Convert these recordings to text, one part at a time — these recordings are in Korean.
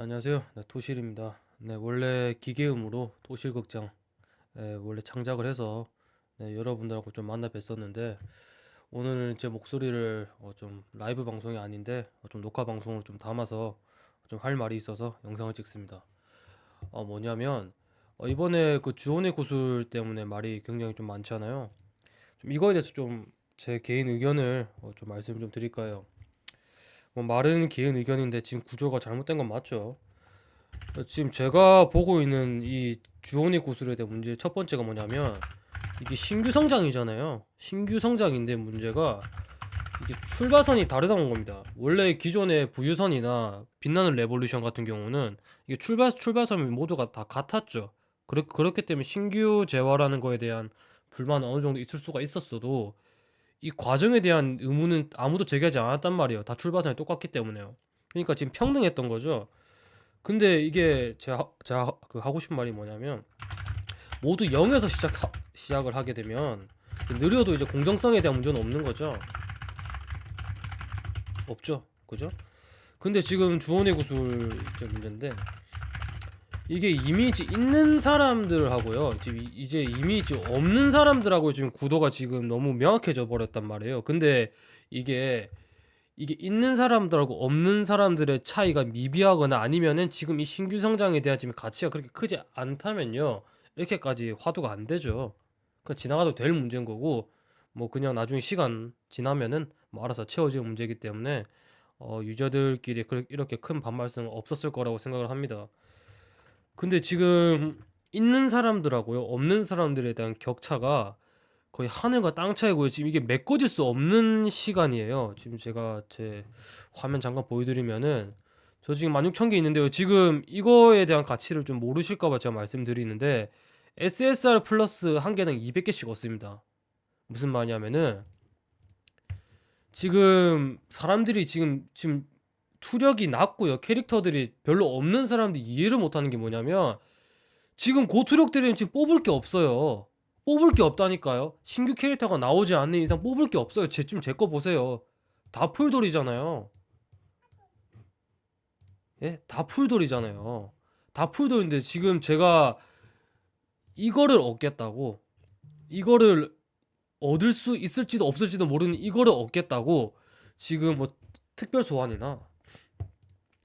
네, 안녕하세요. 네, 토실입니다. 네, 원래 기계음으로 토실극장 예, 원래 창작을 해서 네, 여러분들하고 좀 만나 뵀었는데 오늘은 제 목소리를 어, 좀 라이브 방송이 아닌데 어, 좀 녹화 방송으로 좀 담아서 좀 할 말이 있어서 영상을 찍습니다. 어, 뭐냐면 어, 이번에 그 주원의 구슬 때문에 말이 굉장히 좀 많잖아요. 좀 이거에 대해서 좀 제 개인 의견을 어, 좀 말씀 좀 드릴까요? 뭐 말은 개인 의견인데 지금 구조가 잘못된 건 맞죠? 어, 지금 제가 보고 있는 이 주원의 구슬에 대한 문제 첫 번째가 뭐냐면 이게 신규 성장이잖아요. 신규 성장인데 문제가 이게 출발선이 다르다는 겁니다. 원래 기존의 부유선이나 빛나는 레볼루션 같은 경우는 이게 출발 출발선이 모두가 다 같았죠. 그렇, 그렇기 때문에 신규 재화라는 거에 대한 불만은 어느 정도 있을 수가 있었어도 이 과정에 대한 의문은 아무도 제기하지 않았단 말이에요. 다 출발선이 똑같기 때문에요. 그러니까 지금 평등했던 거죠. 근데 이게 제가, 제가 그 하고 싶은 말이 뭐냐면 모두 0에서 시작 시작을 하게 되면 느려도 이제 공정성에 대한 문제는 없는 거죠. 없죠. 그죠? 근데 지금 주원의 이제 문제인데 이게 이미지 있는 사람들하고요. 지금 이- 이제 이미지 없는 사람들하고 지금 구도가 지금 너무 명확해져 버렸단 말이에요. 근데 이게 이게 있는 사람들하고 없는 사람들의 차이가 미비하거나 아니면은 지금 이 신규 성장에 대한 지금 가치가 그렇게 크지 않다면요. 이렇게까지 화두가 안 되죠. 그 지나가도 될 문제인 거고 뭐 그냥 나중에 시간 지나면은 뭐 알아서 채워질 문제이기 때문에 어 유저들끼리 그렇- 이렇게 큰 반발성은 없었을 거라고 생각을 합니다. 근데 지금 있는 사람들하고요, 없는 사람들에 대한 격차가 거의 하늘과 땅 차이고요. 지금 이게 메꿔질 수 없는 시간이에요. 지금 제가 제 화면 잠깐 보여드리면은 저 지금 16,000개 있는데요. 지금 이거에 대한 가치를 좀 모르실까 봐 제가 말씀드리는데 SSR 플러스 한 개당 200개씩 얻습니다. 무슨 말이냐면은 지금 사람들이 지금 지금 투력이 낮고요. 캐릭터들이 별로 없는 사람들이 이해를 못하는 게 뭐냐면 지금 고투력들은 지금 뽑을 게 없어요. 뽑을 게 없다니까요. 신규 캐릭터가 나오지 않는 이상 뽑을 게 없어요. 제좀제거 보세요. 다 풀돌이잖아요. 예? 다 풀돌이잖아요. 다 풀돌인데 지금 제가 이거를 얻겠다고 이거를 얻을 수 있을지도 없을지도 모르는 이거를 얻겠다고 지금 뭐 특별 소환이나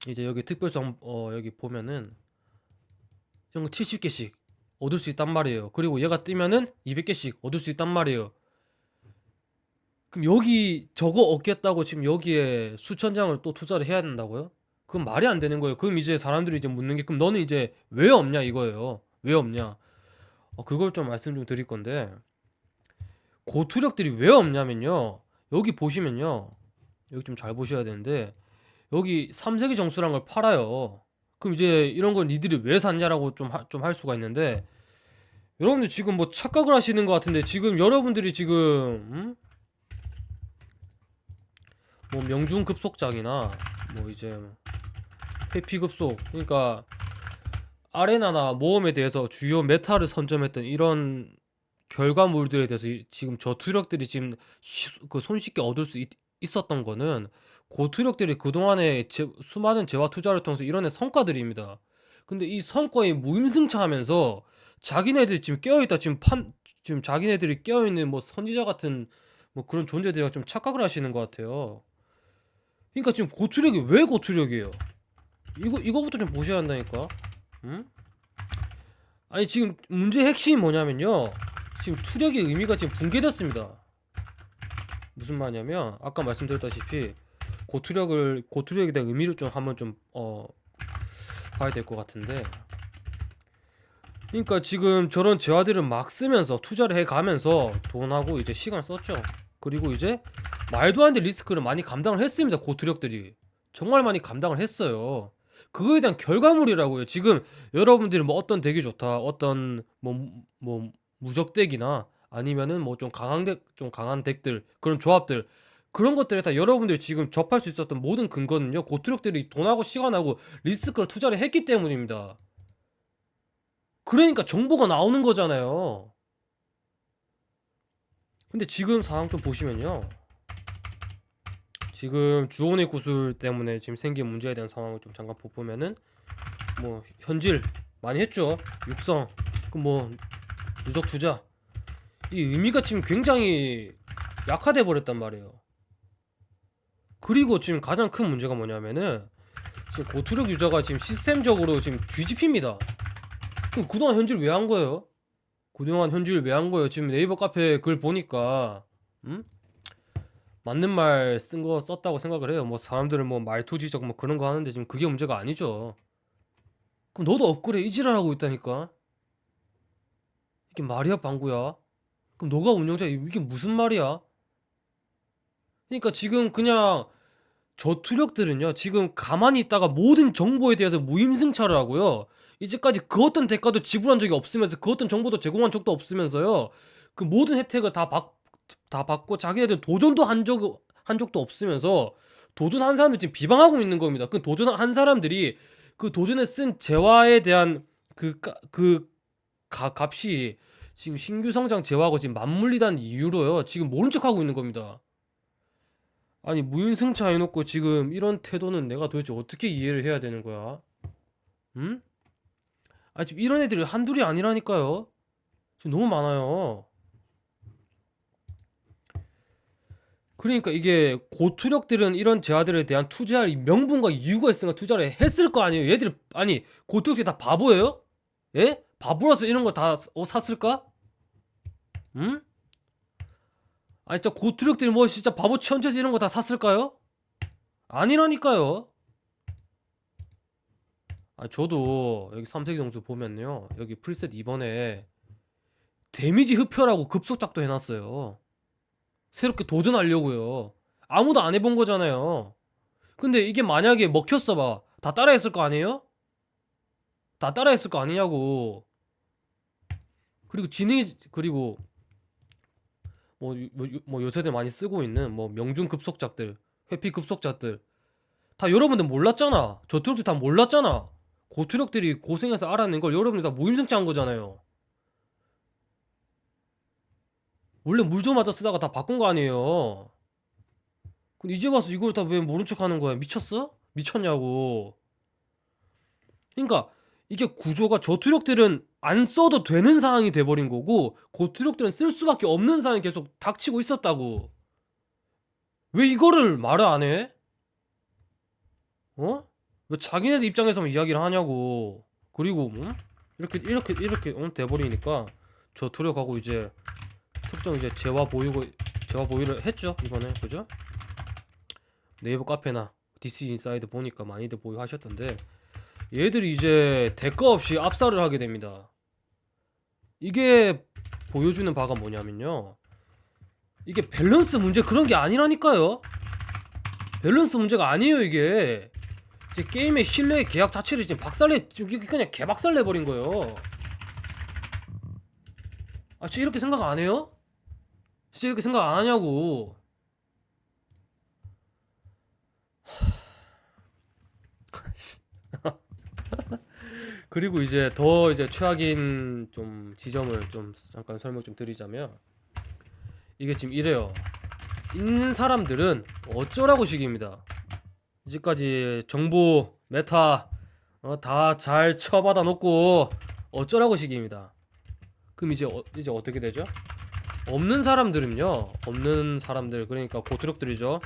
이제 여기 특별 소환 어 여기 보면은 이런 거 70개씩 얻을 수 있단 말이에요. 그리고 얘가 뜨면은 200개씩 얻을 수 있단 말이에요. 그럼 여기 저거 얻겠다고 지금 여기에 수천 장을 또 투자를 해야 된다고요? 그건 말이 안 되는 거예요. 그럼 이제 사람들이 이제 묻는 게 그럼 너는 이제 왜 없냐 이거예요. 왜 없냐? 어, 그걸 좀 말씀 좀 드릴 건데 고투력들이 왜 없냐면요. 여기 보시면요. 여기 좀 잘 보셔야 되는데 여기 3세기 정수란 걸 팔아요. 그럼 이제 이런 걸 니들이 왜 샀냐라고 좀 좀 할 수가 있는데 여러분들 지금 뭐 착각을 하시는 것 같은데 지금 여러분들이 지금 음? 뭐 명중 급속장이나 뭐 이제 회피 급속 그러니까 아레나나 모험에 대해서 주요 메타를 선점했던 이런 결과물들에 대해서 이- 지금 저투력들이 지금 쉬- 그 손쉽게 얻을 수 있, 있었던 거는 고투력들이 그동안에 제- 수많은 재화 투자를 통해서 이뤄낸 성과들입니다. 근데 이 성과에 무임승차하면서 자기네들이 지금 깨어있다 지금 판 지금 자기네들이 깨어있는 뭐 선지자 같은 뭐 그런 존재들이 좀 착각을 하시는 것 같아요. 그러니까 지금 고투력이 왜 고투력이에요? 이거 이거부터 좀 보셔야 한다니까. 응? 아니 지금 문제 핵심이 뭐냐면요. 지금 투력의 의미가 지금 붕괴됐습니다. 무슨 말이냐면 아까 말씀드렸다시피 고투력을 고투력에 대한 의미를 좀 한번 좀 어 봐야 될 것 같은데. 그러니까 지금 저런 재화들을 막 쓰면서 투자를 해 가면서 돈하고 이제 시간 썼죠. 그리고 이제 말도 안 되는 리스크를 많이 감당을 했습니다. 고투력들이 정말 많이 감당을 했어요. 그거에 대한 결과물이라고요. 지금 여러분들이 뭐 어떤 덱이 좋다, 어떤 뭐 뭐 무적 덱이나 아니면은 뭐 좀 강한 덱, 좀 강한 덱들 그런 조합들 그런 것들에 다 여러분들이 지금 접할 수 있었던 모든 근거는요. 고투력들이 돈하고 시간하고 리스크를 투자를 했기 때문입니다. 그러니까 정보가 나오는 거잖아요. 근데 지금 상황 좀 보시면요. 지금 주온의 구슬 때문에 지금 생긴 문제에 대한 상황을 좀 잠깐 보면은 뭐 현질 많이 했죠. 육성 그뭐 누적 투자 이 의미가 지금 굉장히 약화돼 버렸단 말이에요. 그리고 지금 가장 큰 문제가 뭐냐면은 지금 고투력 유저가 지금 시스템적으로 지금 뒤집힙니다. 그럼 그동안 현질 왜 한 거예요? 그동안 현질 왜 한 거예요? 지금 네이버 카페 글 보니까 음? 맞는 말 쓴 거 썼다고 생각을 해요. 뭐 사람들은 뭐 말투 지적 뭐 그런 거 하는데 지금 그게 문제가 아니죠. 그럼 너도 업그레이드 이지랄 하고 있다니까. 이게 말이야 방구야? 그럼 너가 운영자 이게 무슨 말이야? 그러니까 지금 그냥 저 투력들은요 지금 가만히 있다가 모든 정보에 대해서 무임승차를 하고요. 이제까지 그 어떤 대가도 지불한 적이 없으면서 그 어떤 정보도 제공한 적도 없으면서요 그 모든 혜택을 다, 받, 다 받고 자기네들 도전도 한, 적, 한 적도 없으면서 도전한 사람들 지금 비방하고 있는 겁니다. 그 도전한 사람들이 그 도전에 쓴 재화에 대한 그, 가- 그 가, 값이 지금 신규 성장 재화하고 지금 맞물리다는 이유로요 지금 모른 척하고 있는 겁니다 아니 무인승차 해놓고 지금 이런 태도는 내가 도대체 어떻게 이해를 해야 되는 거야? 응? 아 지금 이런 애들이 한둘이 아니라니까요. 지금 너무 많아요. 그러니까 이게 고투력들은 이런 재화들에 대한 투자할 이 명분과 이유가 있으니까 투자를 했을 거 아니에요. 얘들이 아니 고투력들이 다 바보예요? 예? 바보라서 이런 거 다 샀을까? 응? 아니 진짜 고투력들이 뭐 진짜 바보 천재에서 이런 거 다 샀을까요? 아니라니까요. 아 저도 여기 삼색이 정수 보면요 여기 프리셋 이번에 데미지 흡혈하고 급속작도 해놨어요. 새롭게 도전하려고요. 아무도 안 해본 거잖아요. 근데 이게 만약에 먹혔어 봐. 다 따라했을 거 아니에요? 다 따라했을 거 아니냐고. 그리고 진행이 그리고 뭐, 요- 뭐, 요- 뭐 요새들 많이 쓰고 있는 뭐 명중 급속작들, 회피 급속작들 다 여러분들 몰랐잖아. 저투력들 다 몰랐잖아. 고투력들이 고생해서 알아낸 걸 여러분들 다 무임승차 한 거잖아요. 원래 물좀 맞아 쓰다가 다 바꾼 거 아니에요. 근데 이제 와서 이걸 다 왜 모른 척 하는 거야? 미쳤어? 미쳤냐고. 그러니까 이게 구조가 저투력들은 안 써도 되는 상황이 돼버린 거고 고투력들은 쓸 수밖에 없는 상황이 계속 닥치고 있었다고. 왜 이거를 말을 안 해? 어? 왜 자기네들 입장에서만 이야기를 하냐고. 그리고 음? 이렇게 이렇게 이렇게 응? 돼버리니까 저투력하고 이제 특정 이제 재화 보유고 재화 보유를 했죠 이번에 그죠? 네이버 카페나 디스 인사이드 보니까 많이들 보유하셨던데 얘들이 이제 대가 없이 압살을 하게 됩니다. 이게 보여주는 바가 뭐냐면요. 이게 밸런스 문제 그런 게 아니라니까요. 밸런스 문제가 아니에요 이게. 이제 게임의 신뢰 계약 자체를 지금 박살내 그냥 개박살 내버린 거예요. 아 진짜 이렇게 생각 안 해요? 진짜 이렇게 생각 안 하냐고. 그리고 이제 더 이제 최악인 좀 지점을 좀 잠깐 설명 좀 드리자면 이게 지금 이래요. 있는 사람들은 어쩌라고 식입니다. 이제까지 정보 메타 어, 다잘 쳐받아 놓고 어쩌라고 식입니다. 그럼 이제 어, 이제 어떻게 되죠? 없는 사람들은요. 없는 사람들 그러니까 고투력들이죠.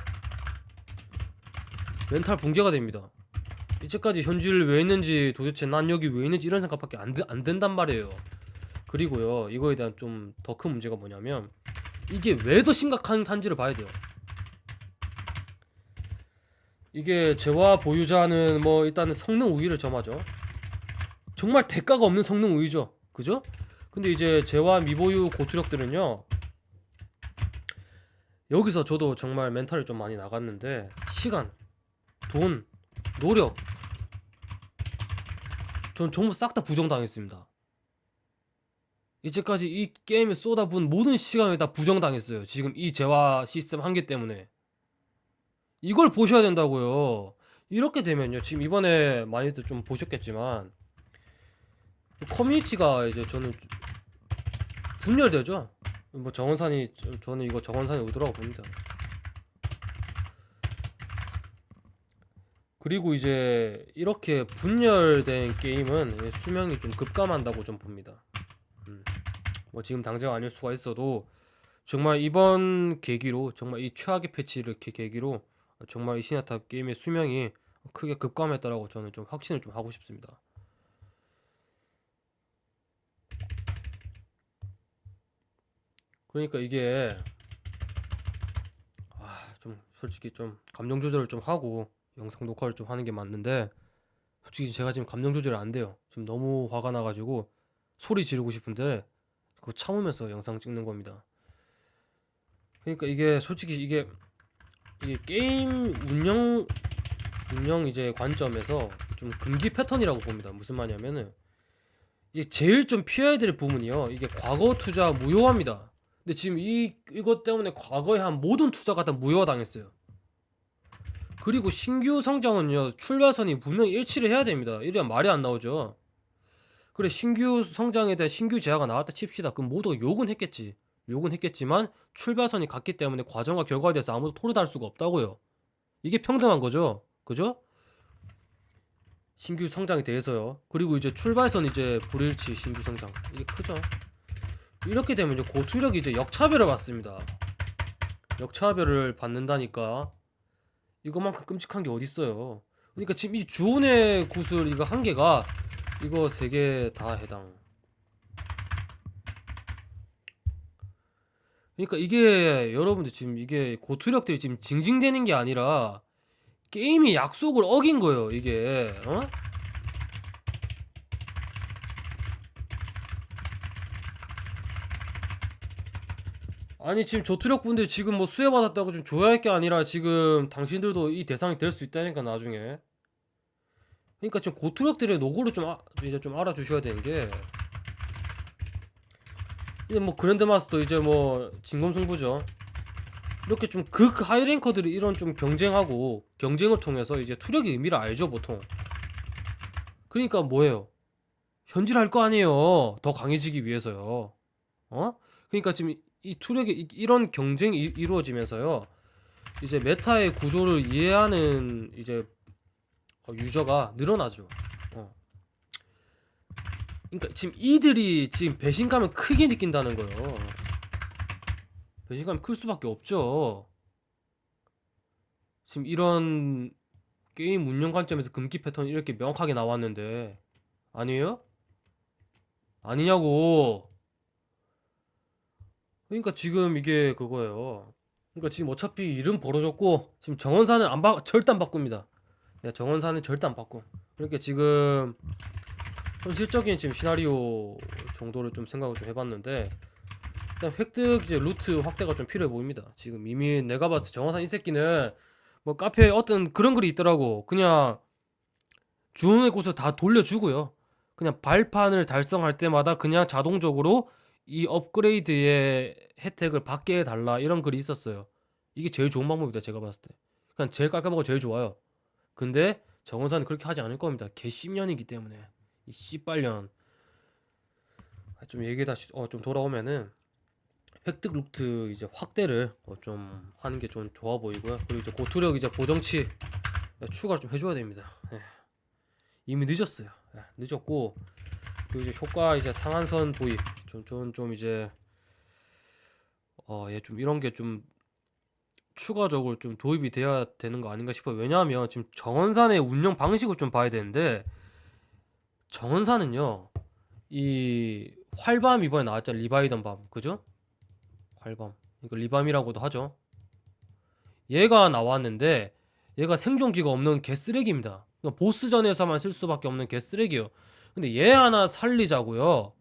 멘탈 붕괴가 됩니다. 이제까지 현질 왜 있는지 도대체 난 여기 왜 있는지 이런 생각밖에 안, 드, 안 든단 말이에요. 그리고요 이거에 대한 좀 더 큰 문제가 뭐냐면 이게 왜 더 심각한 한지를 봐야 돼요. 이게 재화 보유자는 뭐 일단은 성능 우위를 점하죠. 정말 대가가 없는 성능 우위죠. 그죠? 근데 이제 재화 미보유 고투력들은요. 여기서 저도 정말 멘탈이 좀 많이 나갔는데 시간, 돈, 노력 전 전부 싹 다 부정당했습니다. 이제까지 이 게임에 쏟아부은 모든 시간을 다 부정당했어요. 지금 이 재화 시스템 한 개 때문에. 이걸 보셔야 된다고요. 이렇게 되면요. 지금 이번에 많이들 좀 보셨겠지만 커뮤니티가 이제 저는 분열되죠. 뭐 정원산이 저- 저는 이거 정원산이 오더라고 봅니다. 그리고 이제 이렇게 분열된 게임은 수명이 좀 급감한다고 좀 봅니다. 음. 뭐 지금 당장 아닐 수가 있어도 정말 이번 계기로 정말 이 최악의 패치를 이렇게 계기로 정말 이 시나탑 게임의 수명이 크게 급감했다라고 저는 좀 확신을 좀 하고 싶습니다. 그러니까 이게 아, 좀 솔직히 좀 감정 조절을 좀 하고 영상 녹화를 좀 하는 게 맞는데 솔직히 제가 지금 감정 조절이 안 돼요. 지금 너무 화가 나가지고 소리 지르고 싶은데 그거 참으면서 영상 찍는 겁니다. 그러니까 이게 솔직히 이게 이게 게임 운영 운영 이제 관점에서 좀 금기 패턴이라고 봅니다. 무슨 말이냐면은 이제 제일 좀 피해야 될 부분이요. 이게 과거 투자 무효화입니다. 근데 지금 이 이것 때문에 과거에 한 모든 투자가 다 무효화 당했어요. 그리고 신규 성장은요 출발선이 분명히 일치를 해야 됩니다. 이래야 말이 안 나오죠. 그래 신규 성장에 대한 신규 제한가 나왔다 칩시다. 그럼 모두가 욕은 했겠지. 욕은 했겠지만 출발선이 같기 때문에 과정과 결과에 대해서 아무도 토론할 수가 없다고요. 이게 평등한 거죠. 그죠? 신규 성장에 대해서요. 그리고 이제 출발선 이제 불일치 신규 성장 이게 크죠. 이렇게 되면 이제 고투력이 이제 역차별을 받습니다. 역차별을 받는다니까 이거만큼 끔찍한 게 어딨어요. 그러니까 지금 이 주온의 구슬 이거 한 개가 이거 세 개 다 해당. 그러니까 이게 여러분들 지금 이게 고투력들이 지금 징징대는 게 아니라 게임이 약속을 어긴 거예요. 이게 어? 아니 지금 조투력 분들 지금 뭐 수혜 받았다고 좀 줘야 할 게 아니라 지금 당신들도 이 대상이 될 수 있다니까 나중에. 그러니까 지금 고투력들의 노고를 좀 아, 이제 좀 알아주셔야 되는 게 이제 뭐 그랜드 마스터 이제 뭐 진검승부죠. 이렇게 좀 극 하이랭커들이 이런 좀 경쟁하고 경쟁을 통해서 이제 투력의 의미를 알죠 보통. 그러니까 뭐예요? 현질할 거 아니에요. 더 강해지기 위해서요. 어? 그러니까 지금 이 투력이 이- 이런 경쟁이 이- 이루어지면서요. 이제 메타의 구조를 이해하는 이제 어, 유저가 늘어나죠. 어. 그러니까 지금 이들이 지금 배신감을 크게 느낀다는 거예요. 배신감이 클 수밖에 없죠. 지금 이런 게임 운영 관점에서 금기 패턴이 이렇게 명확하게 나왔는데 아니에요? 아니냐고. 그러니까 지금 이게 그거예요. 그러니까 지금 어차피 일은 벌어졌고 지금 정원사는 안 바, 절대 안 바꿉니다. 네, 정원사는 절대 안 바꿔. 그러니까 지금 현실적인 지금 시나리오 정도를 좀 생각을 좀 해봤는데 일단 획득 이제 루트 확대가 좀 필요해 보입니다. 지금 이미 내가 봤을 때 정원사 이 새끼는 뭐 카페에 어떤 그런 글이 있더라고. 그냥 주문의 곳을 다 돌려주고요. 그냥 발판을 달성할 때마다 그냥 자동적으로 이 업그레이드의 혜택을 받게 해 달라 이런 글이 있었어요. 이게 제일 좋은 방법이다 제가 봤을 때. 그냥 제일 깔끔하고 제일 좋아요. 근데 정원사는 그렇게 하지 않을 겁니다. 개 10년이기 때문에 이 씨발년 아, 좀 얘기 다시 어, 좀 돌아오면은 획득 루트 이제 확대를 어, 좀 하는 게 좀 좋아 보이고요. 그리고 이제 고투력 이제 보정치 추가를 좀 해줘야 됩니다. 예. 이미 늦었어요. 예, 늦었고 그리고 이제 효과 이제 상한선 도입 좀좀 좀 이제 어예 좀 이런 게 좀 추가적으로 좀 도입이 돼야 되는 거 아닌가 싶어요. 왜냐하면 지금 정원산의 운영 방식을 좀 봐야 되는데 정원사는요 이 활밤 이번에 나왔잖아 리바이던 밤 그죠? 활밤 이거 리밤이라고도 하죠. 얘가 나왔는데 얘가 생존기가 없는 개쓰레기입니다. 그러니까 보스전에서만 쓸 수밖에 없는 개쓰레기요. 근데 얘 하나 살리자고요.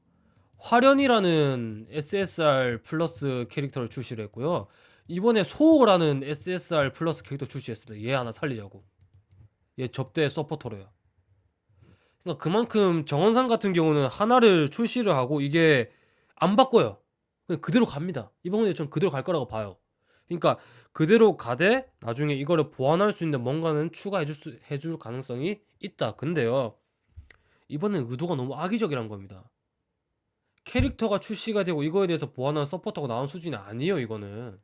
화련이라는 SSR 플러스 캐릭터를 출시를 했고요. 이번에 소호라는 SSR 플러스 캐릭터 출시했습니다. 얘 하나 살리자고. 얘 접대 서포터로요. 그러니까 그만큼 정원상 같은 경우는 하나를 출시를 하고 이게 안 바꿔요. 그냥 그대로 갑니다. 이번에 전 그대로 갈 거라고 봐요. 그러니까 그대로 가되 나중에 이거를 보완할 수 있는 뭔가는 추가해 줄 수, 해줄 가능성이 있다. 근데요. 이번엔 의도가 너무 악의적이란 겁니다. 캐릭터가 출시가 되고 이거에 대해서 보완한 서포터가 나온 수준이 아니에요, 이거는.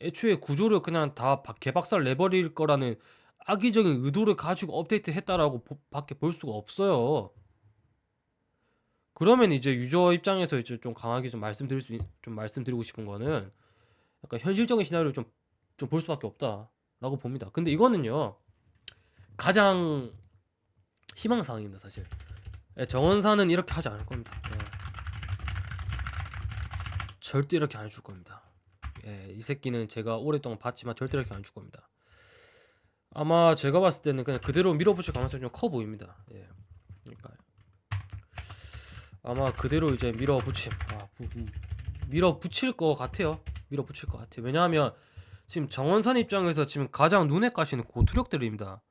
애초에 구조를 그냥 다 박- 개박살 내버릴 거라는 악의적인 의도를 가지고 업데이트 했다라고 보- 밖에 볼 수가 없어요. 그러면 이제 유저 입장에서 이제 좀 강하게 좀 말씀드릴 수, 있- 좀 말씀드리고 싶은 거는 약간 현실적인 시나리오를 좀, 좀 볼 수밖에 없다라고 봅니다. 근데 이거는요, 가장 희망사항입니다, 사실. 예, 정원사는 이렇게 하지 않을 겁니다. 예. 절대 이렇게 안 해줄 겁니다. 예, 이 새끼는 제가 오랫동안 봤지만 절대 이렇게 안 줄 겁니다. 아마 제가 봤을 때는 그냥 그대로 밀어붙일 가능성이 좀 커 보입니다. 예. 그러니까 아마 그대로 이제 밀어붙임, 아, 부- 부- 밀어붙일 것 같아요. 밀어붙일 것 같아요. 왜냐하면 지금 정원산 입장에서 지금 가장 눈에 까시는 고투력들입니다.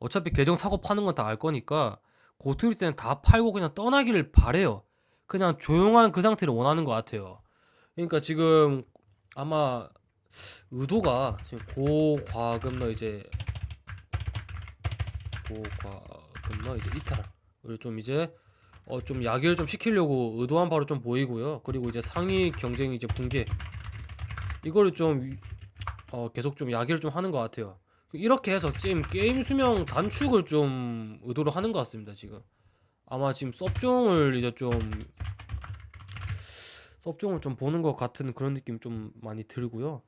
어차피 계정 사고 파는 건 다 알 거니까 고투력 때는 다 팔고 그냥 떠나기를 바래요. 그냥 조용한 그 상태를 원하는 것 같아요. 그러니까 지금 아마 의도가 지금 고과금러 이제 고과금러 이제 이탈을 좀 이제 어 좀 야기를 좀 시키려고 의도한 바로 좀 보이고요. 그리고 이제 상위 경쟁이 이제 붕괴 이거를 좀 위- 어, 계속 좀 야기를 좀 하는 것 같아요. 이렇게 해서 지금 게임 수명 단축을 좀 의도로 하는 것 같습니다. 지금 아마 지금 섭종을 이제 좀 섭종을 좀 보는 것 같은 그런 느낌 좀 많이 들고요.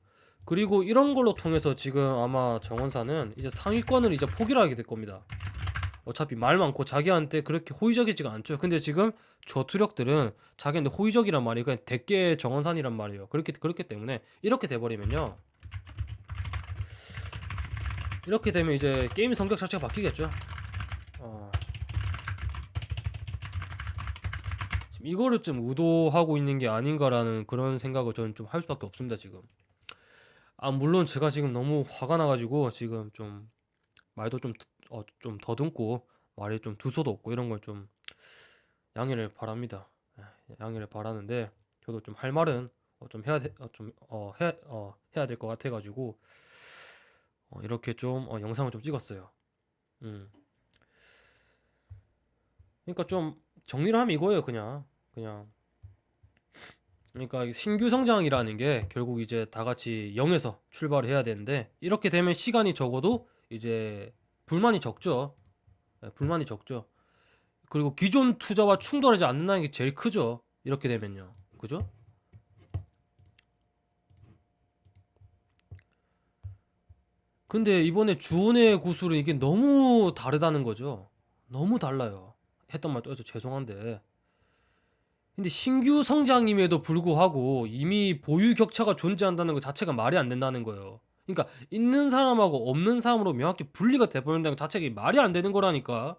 그리고 이런 걸로 통해서 지금 아마 정원사는 이제 상위권을 이제 포기를 하게 될 겁니다. 어차피 말 많고 자기한테 그렇게 호의적이지가 않죠. 근데 지금 저투력들은 자기한테 호의적이란 말이 그냥 대개 정원산이란 말이에요. 그렇기 그렇기 때문에 이렇게 돼버리면요. 이렇게 되면 이제 게임 성격 자체가 바뀌겠죠. 어. 지금 이거를 좀 의도하고 있는 게 아닌가라는 그런 생각을 저는 좀 할 수밖에 없습니다 지금. 아 물론 제가 지금 너무 화가 나가지고 지금 좀 말도 좀 어, 좀 더듬고 말이 좀 두서도 없고 이런 걸 좀 양해를 바랍니다. 예, 양해를 바라는데 저도 좀 할 말은 어, 좀 해야 돼, 어, 좀 어, 해, 어, 해야 될 것 같아가지고 어, 이렇게 좀 어, 영상을 좀 찍었어요. 음. 그러니까 좀 정리를 하면 이거예요, 그냥 그냥. 그러니까 이 신규 성장이라는 게 결국 이제 다 같이 0에서 출발을 해야 되는데 이렇게 되면 시간이 적어도 이제 불만이 적죠. 예, 불만이 적죠. 그리고 기존 투자와 충돌하지 않는다는 게 제일 크죠. 이렇게 되면요. 그죠? 근데 이번에 주원의 구슬은 이게 너무 다르다는 거죠. 너무 달라요. 했던 말도 해서 죄송한데. 근데 신규 성장임에도 불구하고 이미 보유 격차가 존재한다는 것 자체가 말이 안 된다는 거예요. 그러니까 있는 사람하고 없는 사람으로 명확히 분리가 돼버린다는 것 자체가 말이 안 되는 거라니까.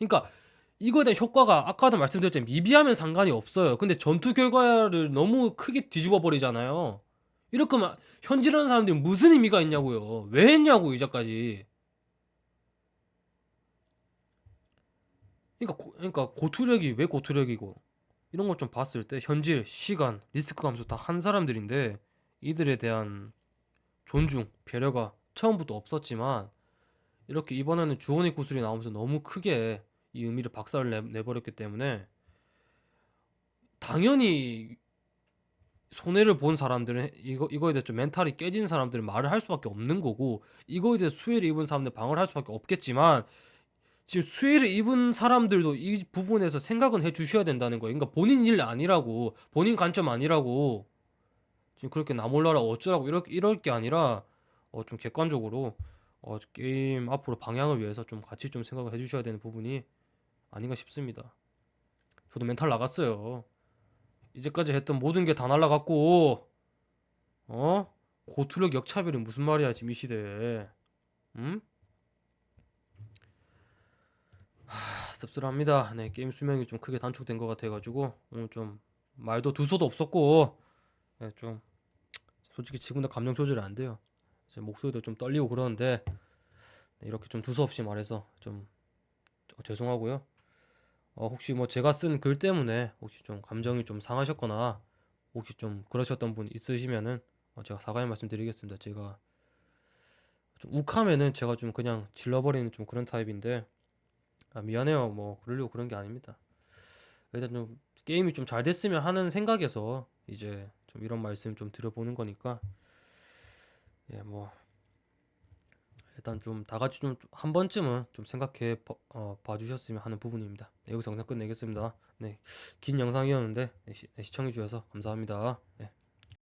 그러니까 이거에 대한 효과가 아까도 말씀드렸지만 미비하면 상관이 없어요. 근데 전투 결과를 너무 크게 뒤집어 버리잖아요. 이렇게 막 현질하는 사람들이 무슨 의미가 있냐고요. 왜 했냐고 이제까지. 그러니까 고, 그러니까 고투력이 왜 고투력이고 이런 걸 좀 봤을 때 현질, 시간, 리스크 감소 다 한 사람들인데 이들에 대한 존중, 배려가 처음부터 없었지만 이렇게 이번에는 주원의 구슬이 나오면서 너무 크게 이 의미를 박살을 내, 내버렸기 때문에 당연히 손해를 본 사람들은 이거 이거에 대해 좀 멘탈이 깨진 사람들은 말을 할 수밖에 없는 거고 이거에 대해 수혜를 입은 사람들 방어를 할 수밖에 없겠지만 지금 수혜를 입은 사람들도 이 부분에서 생각은 해 주셔야 된다는 거예요. 그러니까 본인 일 아니라고 본인 관점 아니라고 지금 그렇게 나 몰라라 어쩌라고 이럴, 이럴 게 아니라 어, 좀 객관적으로 어, 게임 앞으로 방향을 위해서 좀 같이 좀 생각을 해 주셔야 되는 부분이 아닌가 싶습니다. 저도 멘탈 나갔어요. 이제까지 했던 모든 게 다 날라갔고 어? 고투력 역차별이 무슨 말이야 지금 이 시대에 응? 하, 씁쓸합니다. 네 게임 수명이 좀 크게 단축된 것 같아가지고 오늘 좀 말도 두서도 없었고 네, 좀 솔직히 지금도 감정 조절이 안 돼요. 제 목소리도 좀 떨리고 그러는데 네, 이렇게 좀 두서없이 말해서 좀 어, 죄송하고요. 어, 혹시 뭐 제가 쓴 글 때문에 혹시 좀 감정이 좀 상하셨거나 혹시 좀 그러셨던 분 있으시면은 어, 제가 사과의 말씀 드리겠습니다. 제가 좀 욱하면은 제가 좀 그냥 질러버리는 좀 그런 타입인데 아, 미안해요. 뭐 그러려고 그런 게 아닙니다. 일단 좀 게임이 좀 잘 됐으면 하는 생각에서 이제 좀 이런 말씀 좀 드려보는 거니까 예 뭐 일단 좀 다 같이 좀 한 번쯤은 좀 생각해 봐, 어, 봐주셨으면 하는 부분입니다. 네, 여기서 영상 끝내겠습니다. 네, 긴 영상이었는데 네, 시, 청해 주셔서 감사합니다. 네.